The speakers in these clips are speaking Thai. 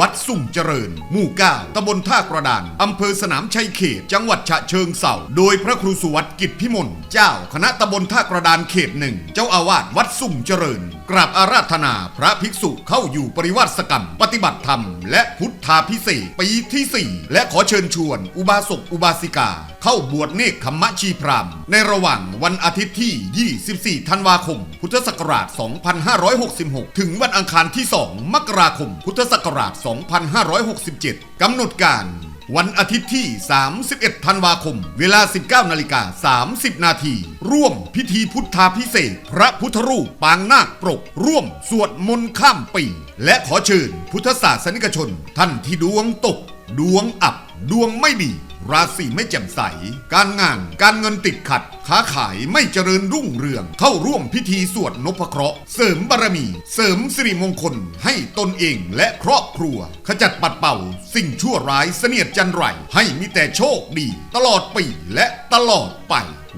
วัดสุ่มเจริญ หมู่เก้าตำบลท่ากระดาน อำเภอสนามชัยเขต จังหวัดฉะเชิงเทราโดยพระครูสุวัตกิจพิมล เจ้าคณะตำบลท่ากระดานเขตหนึ่ง เจ้าอาวาสวัดสุ่มเจริญ กราบอาราธนาพระภิกษุเข้าอยู่ปริวาสกรรม ปฏิบัติธรรม และพุทธาพิเศษปีที่ 4 และขอเชิญชวน อุบาสกอุบาสิกา เข้าบวชเนกขมะชีพรามในระหว่างวันอาทิตย์ที่ 24 ธันวาคม พุทธศักราช 2566 ถึงวันอังคารที่ 2 มกราคม พุทธศักราช 2567 กำหนดการวันอาทิตย์ที่ 31 ธันวาคม เวลา 19 นาฬิกา 30 นาที ร่วมพิธีพุทธาพิเศษ พระพุทธรูปปางนาคปรก ร่วมสวดมนต์ข้ามปี และขอเชิญพุทธศาสนิกชน ท่านที่ดวงตก ดวงอับ ดวงไม่ดี ราศีไม่แจ่มใส การงานการเงินติดขัด ค้าขายไม่เจริญรุ่งเรือง เข้าร่วมพิธีสวดนพเคราะห์เสริมบารมี เสริมสิริมงคลให้ตนเองและครอบครัว ขจัดปัดเป่า สิ่งชั่วร้ายเสนียดจันไรให้มีแต่โชคดี ตลอดปีและตลอดไป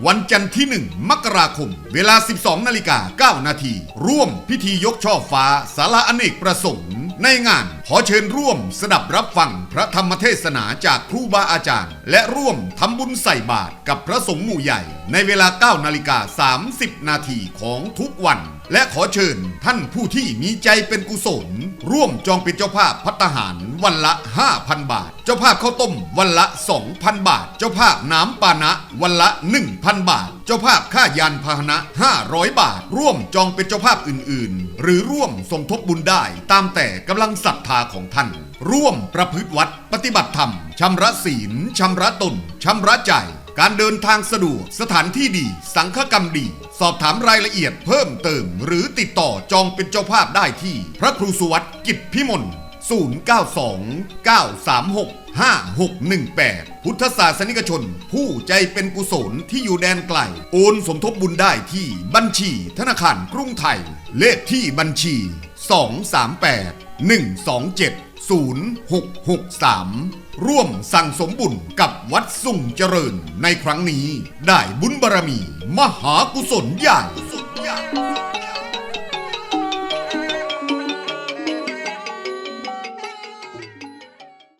วันจันทร์ที่ 1 มกราคม เวลา 12นาฬิกา9นาทีร่วมพิธียกช่อฟ้าสาราอเนกประสงค์ในงาน อเชิญร่วมสดับรับฟังพระธรรมเทศนาจากครูบาอาจารย์ และร่วมทำบุญใส่บาตรกับพระสงฆ์หมู่ใหญ่ ในเวลา 9 นาฬิกา 30 นาทีของทุกวัน และขอเชิญท่านผู้ที่มีใจเป็นกุศล ร่วมจองเป็นเจ้าภาพพัตหาร วันละ 5,000 บาท เจ้าภาพข้าวต้มวันละ 2,000 บาท เจ้าภาพน้ำปานะ วันละ 1,000 บาท เจ้าภาพค่ายานพาหนะ 500 บาท ร่วมจองเป็นเจ้าภาพอื่น ๆ หรือร่วมสมทบบุญได้ ตามแต่กำลังศรัทธาของท่าน ร่วมประพฤติวัดปฏิบัติธรรมชำระศีลชำระตนชำระใจการเดินทางสะดวก สถานที่ดี สังฆกรรมดี สอบถามรายละเอียดเพิ่มเติม หรือติดต่อจองเป็นเจ้าภาพได้ที่ พระครูสุวัตกิจพิมล 092 936 5618 พุทธศาสนิกชน ผู้ใจเป็นกุศลที่อยู่แดนไกล โอนสมทบบุญได้ที่บัญชีธนาคารกรุงไทย เลขที่บัญชี 238 127 0663 ร่วมสั่งสมบุญกับวัดสุ่งเจริญในครั้งนี้ ได้บุญบารมี มหากุศลใหญ่